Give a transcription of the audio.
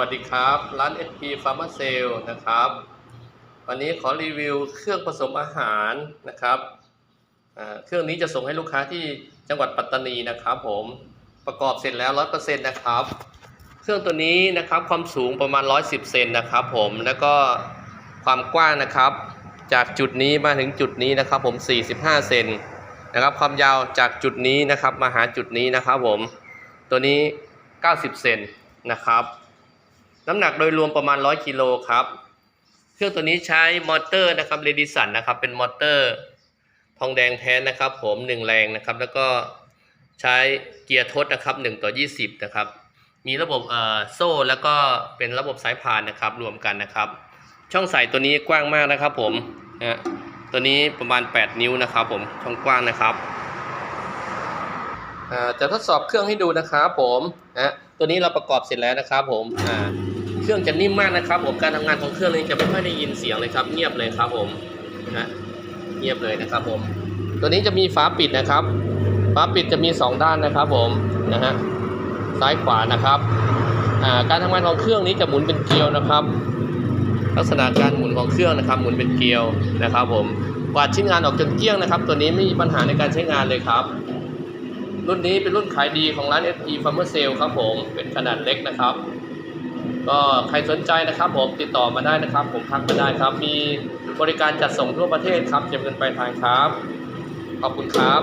วัสดีครับ ร้าน SP Pharma Sale นะครับ วันนี้ขอรีวิวเครื่องผสมอาหารนะครับ เครื่องนี้จะส่งให้ลูกค้าที่จังหวัดปัตตานีนะครับผมประกอบเสร็จแล้ว 100%นะครับ เครื่องตัวนี้นะครับความสูงประมาณ 110 เซนนะครับผมแล้วก็ความกว้างนะครับ จากจุดนี้มาถึงจุดนี้นะครับผม 45 เซนนะครับความยาวจากจุดนี้นะครับมาหาจุดนี้นะครับผมตัวนี้ 90 เซนนะครับ น้ำหนักโดยรวมประมาณ 100กิโลครับ เครื่องตัวนี้ใช้มอเตอร์นะครับเรดิสันนะครับ เป็นมอเตอร์ทองแดงแท้นะครับ ผม1แรงนะครับ แล้วก็ใช้เกียร์ทดนะครับ1ต่อ 20 นะครับ มีระบบเอ่อโซ่แล้วก็เป็นระบบสายพานนะครับ รวมกันนะครับ ช่องใส่ตัวนี้กว้างมากนะครับ ผมนะตัวนี้ประมาณ 8 นิ้วนะครับ ผมช่องกว้างนะครับอ่าจะทดสอบเครื่องให้ดูนะครับผมนะตัวนี้เราประกอบเสร็จแล้วนะครับผมอ่า เครื่องจะนิ่มมากนะครับผมการทำงานของเครื่องนี้จะไม่ค่อยได้ยินเสียงเลยครับ เงียบเลยครับผมนะเงียบเลยนะครับผม ตัวนี้จะมีฝาปิดนะครับฝาปิดจะมี 2 ด้านนะครับผมนะฮะซ้ายขวานะครับการทำงานของเครื่องนี้จะหมุนเป็นเกลียวนะครับ ลักษณะการหมุนของเครื่องนะครับ หมุนเป็นเกลียวนะครับผมกวาดชิ้นงานออกจนเกลี้ยงนะครับ ตัวนี้ไม่มีปัญหาในการใช้งานเลยครับรุ่นนี้เป็นรุ่นขายดีของร้าน FE Farmer Sale ครับผม เป็นขนาดเล็กนะครับ ก็ใครสนใจนะครับผมติดต่อมาได้นะครับ ผมทักมาได้ครับ มีบริการจัดส่งทั่วประเทศครับเก็บเงินปลายทางครับ ขอบคุณครับ